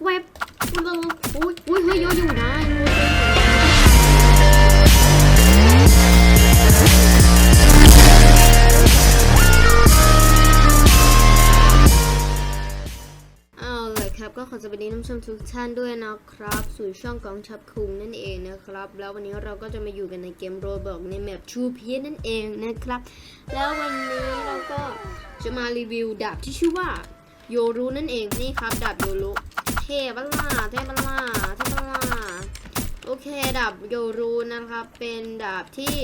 เว็บอุ้ยอุ้ยเฮ้ยเยอะอยู่นะยังรู้เลยเอาเลยครับก็ขอสวัสดีนผู้ชมทุกท่านด้วยนะครับ สู่ช่องกองทัพคุงนั่นเองนะครับ แล้ววันนี้เราก็จะมาอยู่กันในเกมโรบอกในแมปชูพีนั่นเองนะครับ แล้ววันนี้เราก็จะมารีวิวดาบที่ชื่อว่าโยรุนั่นเองนี่ครับดาบโยรุ เทบัลล่าเทบัลล่าเทบัลล่าโอเคดาบโยรูนะครับ เป็นดาบที่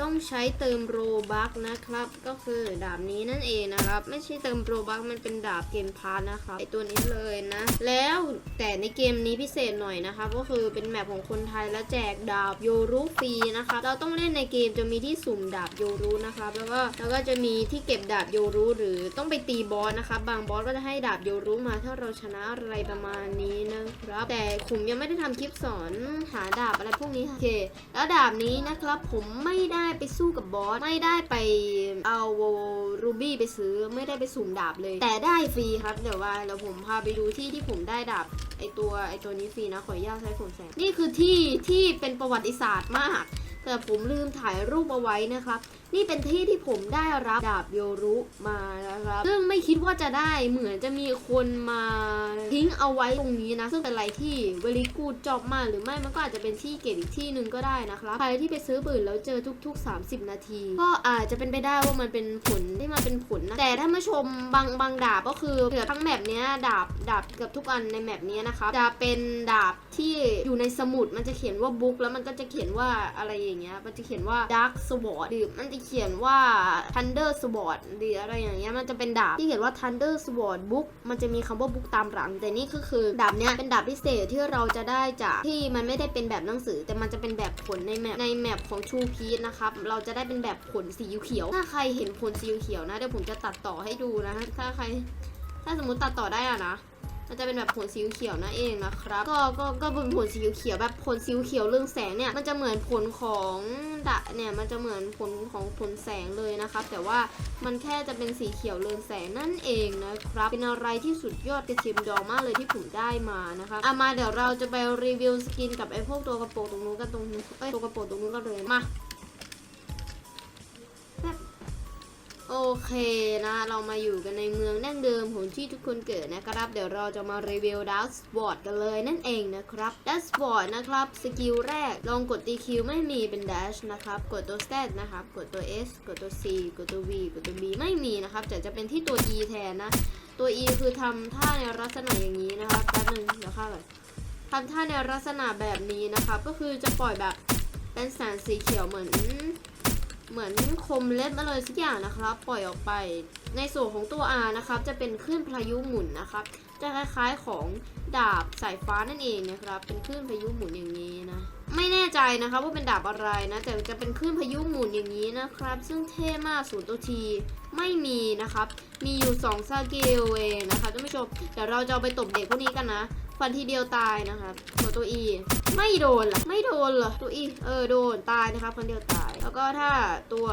ต้องใช้เติมโรบักนะครับ ก็คือดาบนี้นั่นเองนะครับ ไม่ใช่เติมโรบักมันเป็นดาบเกมพาร์ทนะครับไอตัวนี้เลยนะ แล้วแต่ในเกมนี้พิเศษหน่อยนะครับ ก็คือเป็นแมปของคนไทยแล้วแจกดาบโยรุฟรีนะครับเราต้องเล่นในเกมจะมีที่สุ่มดาบโยรุนะครับ แล้วก็แล้วก็จะมีที่เก็บดาบโยรุหรือต้องไปตีบอสนะครับบางบอสก็จะให้ดาบโยรุมาถ้าเราชนะอะไรประมาณนี้นะครับ แต่ผมยังไม่ได้ทำคลิปสอนหาดาบอะไรพวกนี้โอเคแล้วดาบนี้นะครับผมไม่ได้ไปสู้กับบอส ไม่ได้ไปเอารูบี้ไปซื้อ ไม่ได้ไปสุ่มดาบเลย แต่ได้ฟรีครับ เดี๋ยวว่าเดี๋ยวผมพาไปดูที่ที่ผมได้ดาบไอตัวไอตัวนี้ฟรีนะ ขออนุญาตใช้ผมแสง นี่คือที่ที่เป็นประวัติศาสตร์มาก แต่ผมลืมถ่ายรูปเอาไว้นะครับ นี่เป็นที่ที่ผมได้รับดาบโยรุมานะครับ ซึ่งไม่คิดว่าจะได้เหมือนจะมีคนมาทิ้งเอาไว้ตรงนี้นะ ซึ่งเป็นอะไรที่เวลีกูดจอบมาหรือไม่มันก็อาจจะเป็นที่เก็บอีกที่หนึ่งก็ได้นะครับใครที่ไปซื้อปืนแล้วเจอทุก ๆ 30 นาที ก็อาจจะเป็นไปได้ว่ามันเป็นผลที่มันเป็นผลนะแต่ถ้ามาชมบางบางดาบก็คือเกือบทั้งแมปเนี้ยดาบดาบเกือบทุกอันในแมปเนี้ยนะครับจะเป็นดาบที่อยู่ในสมุดมันจะเขียนว่าบุ๊กแล้วมันก็จะเขียนว่าอะไรอย่างเงี้ยมันจะเขียนว่า Dark Sword หรือมันจะเขียนว่า Thunder Sword หรืออะไรอย่างเงี้ยมันจะเป็นดาบที่เขียนว่า Thunder Sword Book มันจะมีคำว่า book ตามหลัง แต่นี่ก็คือดาบเนี้ยเป็นดาบพิเศษที่เราจะได้จากที่มันไม่ได้เป็นแบบหนังสือ แต่มันจะเป็นแบบผลในแมปในแมปของ True Peace นะครับเราจะได้เป็นแบบผลสีเขียว ถ้าใครเห็นผลสีเขียวนะเดี๋ยวผมจะตัดต่อให้ดูนะถ้าใคร ถ้าสมมติตัดต่อได้อะนะมันจะเป็นแบบผลสีเขียวนั่นเองนะครับ ก็ ก็ ก็เป็นผลสีเขียวแบบผลสีเขียวเรื่องแสงเนี่ย มันจะเหมือนผลของ เนี่ยมันจะเหมือนผลของผลแสงเลยนะครับ แต่ว่ามันแค่จะเป็นสีเขียวเรืองแสงนั่นเองนะครับ เป็นอะไรที่สุดยอดกระชิมดองมากเลยที่ผมได้มานะคะเอะมาเดี๋ยวเราจะไปรีวิวสกินกับไอ้พวกตัวกระโปรงตรงนู้นกันตรงนู้นเอ้ยตัวกระโปรงตรงนู้นกันเลยมา โอเคนะ เรามาอยู่กันในเมืองดั้งเดิมของที่ทุกคนเกิดนะครับ เดี๋ยวเราจะมารีวิวดัสบอร์ดกันเลยนั่นเองนะครับดัสบอร์ดนะครับ สกิลแรก ลองกดตีคิวไม่มีเป็นดัชนะครับ กดตัว stat นะครับ กดตัว S กดตัว C กดตัว V กดตัว B ไม่มีนะครับแต่จะเป็นที่ตัว E แทนนะ ตัว E คือทำท่าในลักษณะอย่างนี้นะครับแป๊บนึงเดี๋ยวข้าก่อนทำท่าในลักษณะแบบนี้นะครับ ก็คือจะปล่อยแบบเป็นแสงสีเขียวเหมือน เหมือนคมเล็บอะไรสักอย่างนะครับ ปล่อยออกไป ในส่วนของตัว R นะครับ จะเป็นคลื่นพายุหมุนนะครับ จะคล้ายๆของดาบสายฟ้านั่นเองนะครับ เป็นคลื่นพายุหมุนอย่างนี้นะ ไม่แน่ใจนะครับว่าเป็นดาบอะไรนะ แต่จะเป็นคลื่นพายุหมุนอย่างนี้นะครับ ซึ่งเท่มากศูนย์ตัวทีไม่มีนะครับ มีอยู่2สกิลเองนะคะท่านผู้ชม เดี๋ยวเราจะไปตบเด็กพวกนี้กันนะฟันทีเดียวตายนะครับตัวตัว E ไม่โดนเหรอไม่โดนเหรอตัว E เออโดนตายนะครับฟันเดียวตาย แล้วก็ถ้าตัว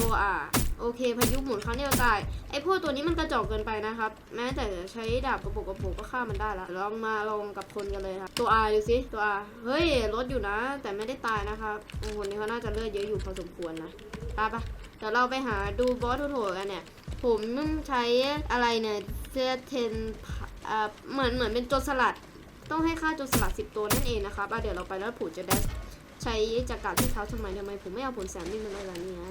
ตัว R โอเคพายุหมุนครั้งเดียวตายไอพวกตัวนี้มันกระจอกเกินไปนะครับ แม้แต่ใช้ดาบกระปุกกระปุกก็ฆ่ามันได้ละลองมาลองกับคนกันเลยครับตัว R ดูสิตัว R เฮ้ยลดอยู่นะ แต่ไม่ได้ตายนะครับโอ้คนนี้เขาน่าจะเลือดเยอะอยู่พอสมควรนะไปปะเดี๋ยวเราไปหาดูบอสโถกันเนี่ย ผมใช้อะไรเนี่ยเซเทนเอ่อเหมือนเหมือนเป็นโจรสลัด ต้องให้ค่าโจรสลัดสิบตัวนั่นเองนะครับอะเดี๋ยวเราไปแล้วผูจะได้ ใช้จักรที่เท้าทำไมทำไมผมไม่เอาผลแสมนี่มันอะไรนี่ไง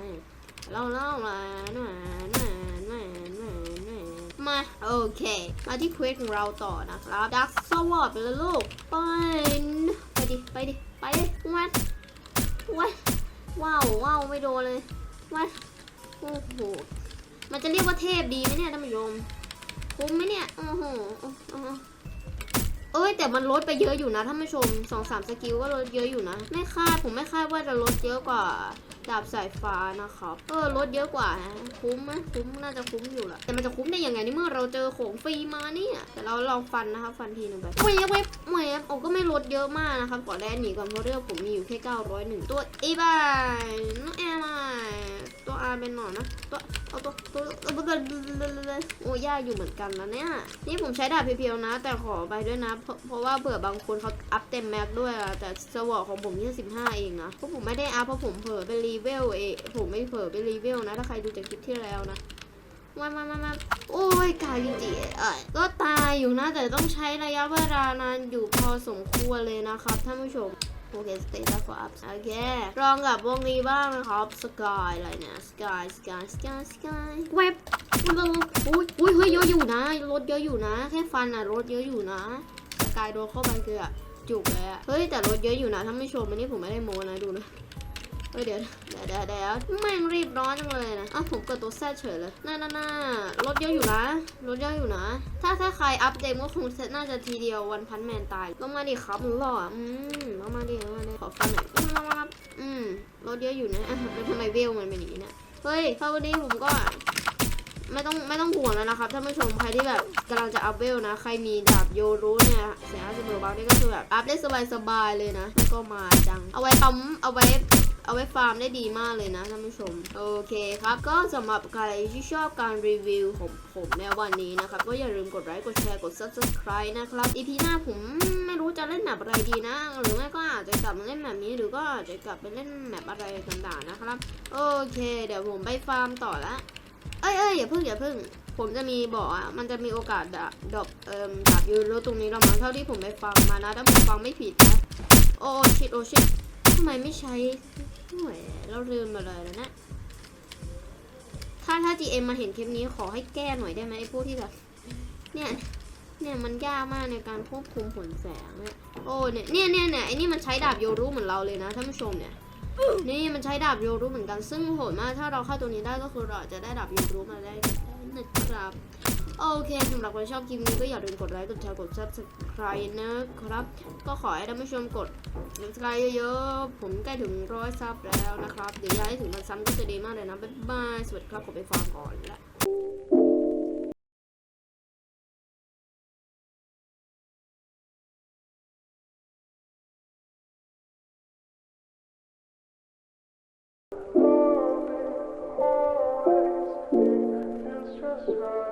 เราเล่ามาหน่าหน่าหน่าหน่าหน่ามาโอเค มาที่เควสของเราต่อนะครับดักสวอตไปเลยลูกไปไปดิไปดิไปดิวัดวัดว้าวว้าวไม่โดนเลยวัดโอ้โหมันจะเรียกว่าเทพดีไหมเนี่ยท่านผู้ชมคุ้มไหมเนี่ยโอ้โหโอ้โห เอ้ยแต่มันลดไปเยอะอยู่นะท่านผู้ชมสองสามสกิลก็ลดเยอะอยู่นะ ไม่คาดผมไม่คาดว่าจะลดเยอะกว่าดาบสายฟ้านะครับเออลดเยอะกว่าฮะคุ้มไหมคุ้มน่าจะคุ้มอยู่แหละแต่มันจะคุ้มได้ยังไงในเมื่อเราเจอของฟรีมาเนี่ยแต่เราลองฟันนะครับฟันทีหนึ่งไปเว็บเว็บเว็บโอ้ก็ไม่ลดเยอะมากนะครับก่อนแรกหนีก่อนเพราะเรื่องผมมีอยู่แค่901ตัวอีบายน้องแอร์ไลน์ ตัวอาเป็นหนอนนะตัวเอาตัวตัวโอ้ยากอยู่เหมือนกันนะเนี่ย นี่ผมใช้ดาบเพียวๆนะ แต่ขอไปด้วยนะ เพราะเพราะว่าเผื่อบางคนเขาอัพเต็มแม็กด้วยอะแต่สวอของผมแค่สิบห้าเองนะเพราะผมไม่ได้อัพเพราะผมเผลอไปรีเวลเอผมไม่เผลอไปรีเวลนะ ถ้าใครดูจากคลิปที่แล้วนะมามามามาโอ้ยกายจริงๆเอ้ก็ตายอยู่นะ แต่ต้องใช้ระยะเวลานานอยู่พอสมควรเลยนะครับท่านผู้ชม โอเคสเตตัสขออัพโอเคลองกับวงนี้บ้างนะครับสกายอะไรเนี่ยสกายสกายสกายสกายเว็บอุ้ยอุ้ยเฮ้ยเยอะอยู่นะรถเยอะอยู่นะ แค่ฟันอะรถเยอะอยู่นะสกายโดนเข้าไปเกือบจุกเลยอะเฮ้ยแต่รถเยอะอยู่นะถ้าไม่ชมอันนี้ผมไม่ได้โมนะดูนะ เฮ้ยเดี๋ยวเดี๋ยวเดี๋ยวเดี๋ยวแม่งรีบร้อนจังเลยนะอะผมกดตัวแซดเฉยเลยน่าน่าน่ารถเยอะอยู่นะรถเยอะอยู่นะ ถ้าถ้าใครอัปเดตก็คงเซตน่าจะทีเดียววันพันแมนตายลงมาดิครับมึงหล่ออืมลงมาดิลงมาดิขอฟังหน่อยอืมรถเยอะอยู่นะแล้วทำไมเวลมันเป็นอย่างนี้เนี่ยเฮ้ยเข้าวันนี้ผมก็ไม่ต้องไม่ต้องห่วงแล้วนะครับท่านผู้ชมใครที่แบบกำลังจะอัพเวลนะ ใครมีดาบโยรู้เนี่ยเสียห้าสิบโลบาทนี่ก็คือแบบอัพได้สบายๆเลยนะแล้วก็มาจัง เอาไว้ปั๊มเอาไว้ เอาไว้ฟาร์มได้ดีมากเลยนะท่านผู้ชม โอเคครับ ก็สำหรับใครที่ชอบการรีวิวของผมในวันนี้นะครับ ก็อย่าลืมกดไลค์กดแชร์กด subscribe นะครับ EP หน้าผมไม่รู้จะเล่นแมปอะไรดีนะ หรือไม่ก็อาจจะกลับมาเล่นแมปนี้หรือก็อาจจะกลับไปเล่นแมปอะไรต่างๆนะครับ โอเค เดี๋ยวผมไปฟาร์มต่อละเอ้ยเอ้ยอย่าพึ่งอย่าพึ่ง ผมจะมีบอกอะ มันจะมีโอกาสดดอปเอ่มดาบยูโรตรงนี้เรามั้งเท่าที่ผมไปฟังมานะ ถ้าผมฟังไม่ผิดนะ โอ้ชิดโอ้ชิด ทำไมไม่ใช้หวยเราลืมไปเลยแล้วนะ ถ้าถ้า GM มาเห็นคลิปนี้ขอให้แก้หน่อยได้ไหมไอ้พวกที่แบบ เนี่ย เนี่ยมันยากมากในการควบคุมผลแสงเนี่ย โอ้เนี่ย เนี่ยเนี่ยเนี่ยไอ้นี่มันใช้ดาบโยรุเหมือนเราเลยนะท่านผู้ชมเนี่ย นี่มันใช้ดาบโยรุเหมือนกัน ซึ่งโหดมาก ถ้าเราเข้าตัวนี้ได้ก็คือเราจจะได้ดาบโยรุมาได้นะครับ โอเคสำหรับคนชอบคลิปนี้ก็อย่าลืมกดไลค์กดแชร์กด subscribe นะครับ ก็ขอให้ท่านผู้ชมกด subscribe เยอะๆ ผมใกล้ถึงร้อยซับแล้วนะครับ เดี๋ยวย้ายถึงพันซับก็จะดีมากเลยนะ บ๊ายบาย สวัสดีครับผมไปฟังก่อนละ Just right.